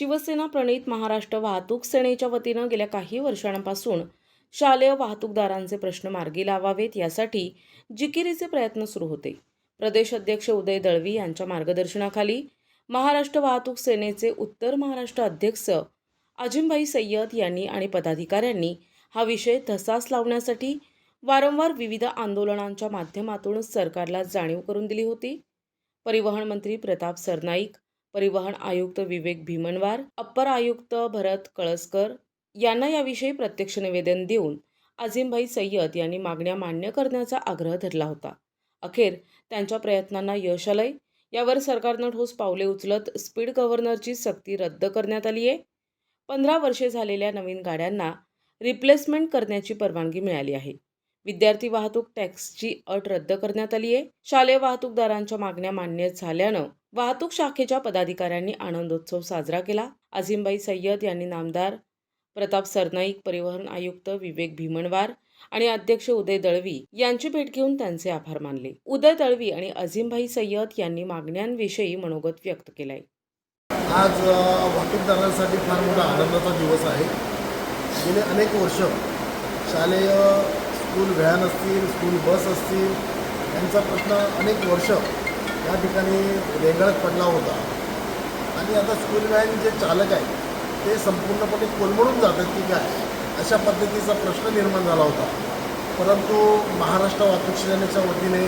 शिवसेना प्रणित महाराष्ट्र वाहतूक सेनेच्या वतीनं गेल्या काही वर्षांपासून शालेय वाहतूकदारांचे प्रश्न मार्गी लावावेत यासाठी जिकिरीचे प्रयत्न सुरू होते. प्रदेश अध्यक्ष उदय दळवी यांच्या मार्गदर्शनाखाली महाराष्ट्र वाहतूक सेनेचे उत्तर महाराष्ट्र अध्यक्ष अजिमभाई सय्यद यांनी आणि पदाधिकाऱ्यांनी हा विषय धसास लावण्यासाठी वारंवार विविध आंदोलनांच्या माध्यमातून सरकारला जाणीव करून दिली होती. परिवहन मंत्री प्रताप सरनाईक परिवहन आयुक्त विवेक भीमनवार अप्पर आयुक्त भरत कळसकर यांना याविषयी प्रत्यक्ष निवेदन देऊन आझिमभाई सय्यद यांनी मागण्या मान्य करण्याचा आग्रह धरला होता. अखेर त्यांच्या प्रयत्नांना यश आलंय. यावर सरकारनं ठोस पावले उचलत स्पीड गव्हर्नरची सक्ती रद्द करण्यात आली आहे. पंधरा वर्षे झालेल्या नवीन गाड्यांना रिप्लेसमेंट करण्याची परवानगी मिळाली आहे. विद्यार्थी वाहतूक टॅक्सची अट रद्द करण्यात आली आहे शालेय वाहतूकदारांच्या मागण्या मान्य झाल्यानं वाहतूक शाखेच्या पदाधिकाऱ्यांनी आनंदोत्सव साजरा केला. अझीमबाई सय्यद यांनी नामदार प्रताप सरनाईक परिवहन आयुक्त विवेक भीमणवार आणि अध्यक्ष उदय दळवी यांची भेट घेऊन त्यांचे आभार मानले. उदय दळवी आणि अझीमभाई सय्यद यांनी मागण्यांविषयी मनोगत व्यक्त केलंय. आज वाहतूकदारांसाठी फार मोठा आनंदाचा दिवस आहे. गेले अनेक वर्ष शालेय स्कूल व्हॅन असतील स्कूल बस असतील यांचा प्रश्न अनेक वर्ष या ठिकाणी रेंगाळत पडला होता. आणि आता स्कूल व्हॅन जे चालक आहेत ते संपूर्णपणे कोलमडून जातात की काय अशा पद्धतीचा प्रश्न निर्माण झाला होता. परंतु महाराष्ट्र वाहतूक सेनेच्या वतीने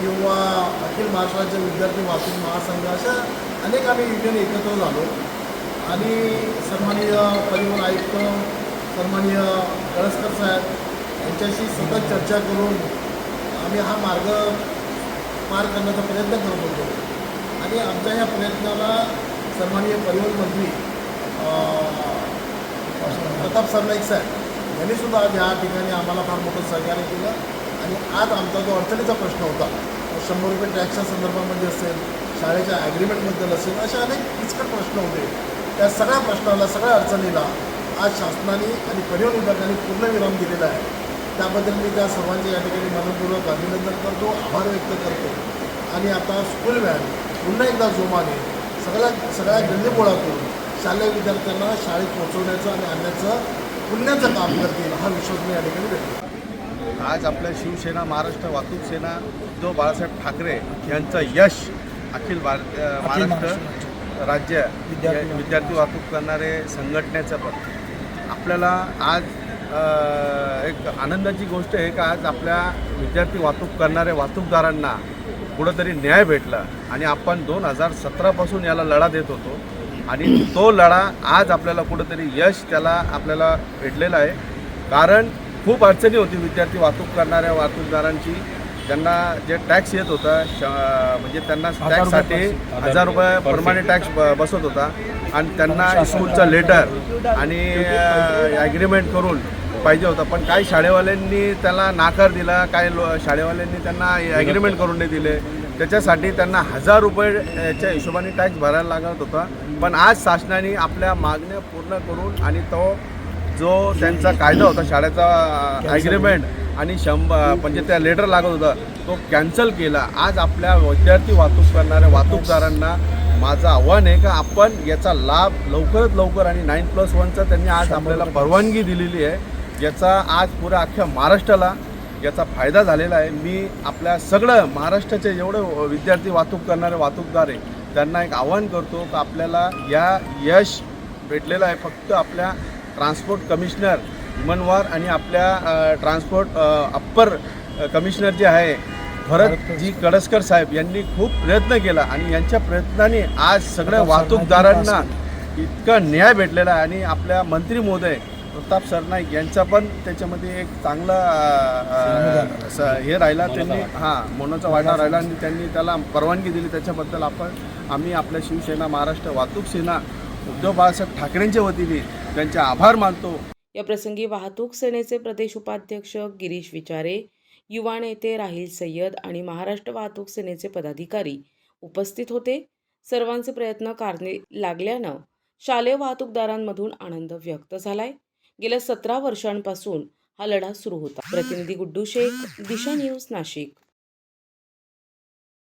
किंवा अखिल महाराष्ट्र राज्य विद्यार्थी वाहतूक महासंघ अशा अनेक आम्ही युनियन एकत्र झालो. आणि सन्माननीय परिवहन आयुक्त सन्माननीय कळसकर साहेब यांच्याशी सतत चर्चा करून आम्ही हा मार्ग पार करण्याचा प्रयत्न करत होतो आणि आमच्या या प्रयत्नाला सन्माननीय परिवहन मंत्री प्रताप सरनाईक साहेब यांनीसुद्धा आज या ठिकाणी आम्हाला फार मोठं सहकार्य केलं. आणि आज आमचा जो अडचणीचा प्रश्न होता तो शंभर रुपये टॅक्सच्या संदर्भामध्ये असेल शाळेच्या ॲग्रीमेंटबद्दल असेल असे अनेक किचकट प्रश्न होते. त्या सगळ्या प्रश्नाला सगळ्या अडचणीला आज शासनाने आणि परिवहन विभागाने पूर्णविराम दिलेला आहे. त्याबद्दल मी त्या सर्वांचे या ठिकाणी मनपूर्वक अभिनंदन करतो आभार व्यक्त करतो. आणि आता स्कूल व्हॅन पुन्हा एकदा जोमाने सगळ्या सगळ्या गल्लीबोळातून शालेय विद्यार्थ्यांना शाळेत पोहोचवण्याचं आणि आणण्याचं पुण्याचं काम करतील हा विश्वास मी या ठिकाणी व्यक्त करतो. आज आपल्या शिवसेना महाराष्ट्र वाहतूक सेना जो बाळासाहेब ठाकरे यांचं यश अखिल भारत महाराष्ट्र राज्य विद्यार्थी विद्यार्थी वाहतूक करणारे संघटनेचं पण आपल्याला आज एक आनंदाची गोष्ट आहे का आज आपल्या विद्यार्थी वाहतूक करणाऱ्या वाहतूकदारांना कुठंतरी न्याय भेटला आणि आपण दोन हजार सतरापासून याला लढा देत होतो. आणि तो लढा आज आपल्याला कुठंतरी यश त्याला आपल्याला भेटलेला आहे. कारण खूप अडचणी होती विद्यार्थी वाहतूक करणाऱ्या वाहतूकदारांची. त्यांना जे टॅक्स येत होता श म्हणजे त्यांना टॅक्ससाठी हजार रुपये परमाने टॅक्स ब बसत होता. आणि त्यांना स्कूलचं लेटर आणि ॲग्रीमेंट करून पाहिजे होतं पण काही शाळेवाल्यांनी त्याला नाकार दिला काही लो शाळेवाल्यांनी त्यांना ॲग्रीमेंट करून नाही दिले. त्याच्यासाठी त्यांना हजार रुपयेच्या हिशोबाने टॅक्स भरायला लागत होता. पण आज शासनाने आपल्या मागण्या पूर्ण करून आणि तो जो त्यांचा कायदा होता शाळेचा ॲग्रीमेंट आणि शंभर म्हणजे त्या लेटर लागत होता तो कॅन्सल केला. आज आपल्या विद्यार्थी वाहतूक करणाऱ्या वाहतूकदारांना माझं आव्हान आहे का आपण याचा लाभ लवकरात लवकर आणि नाईन प्लस वनचा त्यांनी आज आपल्याला परवानगी दिलेली आहे. याचा आज पुऱ्या अख्ख्या महाराष्ट्राला याचा फायदा झालेला आहे. मी आपल्या सगळं महाराष्ट्राचे जेवढे विद्यार्थी वाहतूक करणारे वाहतूकदार आहे त्यांना एक आव्हान करतो का आपल्याला या यश भेटलेलं आहे. फक्त आपल्या ट्रान्सपोर्ट कमिशनर मनवार आणि आपल्या ट्रान्सपोर्ट अप्पर कमिशनर जे आहे भरतजी कडसकर साहेब यांनी खूप प्रयत्न केला आणि यांच्या प्रयत्नाने आज सगळ्या वाहतूकदारांना इतका न्याय भेटलेला आहे. आणि आपल्या मंत्री महोदय प्रताप सरनाईक यांचा पण त्याच्यामध्ये एक चांगला हे राहिला. त्यांनी हां मोनाचा वाटा राहिला आणि त्यांनी त्याला परवानगी दिली. त्याच्याबद्दल आपण आम्ही आपल्या शिवसेना महाराष्ट्र वाहतूक सेना उद्धव बाळासाहेब ठाकरेंच्या वतीने त्यांचे आभार मानतो. या प्रसंगी वाहतूक सेनेचे प्रदेश उपाध्यक्ष गिरीश विचारे युवा नेते राहील सय्यद आणि महाराष्ट्र वाहतूक सेनेचे पदाधिकारी उपस्थित होते. सर्वांचे प्रयत्न कारणे लागल्यानं शालेय वाहतूकदारांमधून आनंद व्यक्त झालाय. गेल्या सतरा वर्षांपासून हा लढा सुरू होता. प्रतिनिधी गुड्डू शेख दिशा न्यूज नाशिक.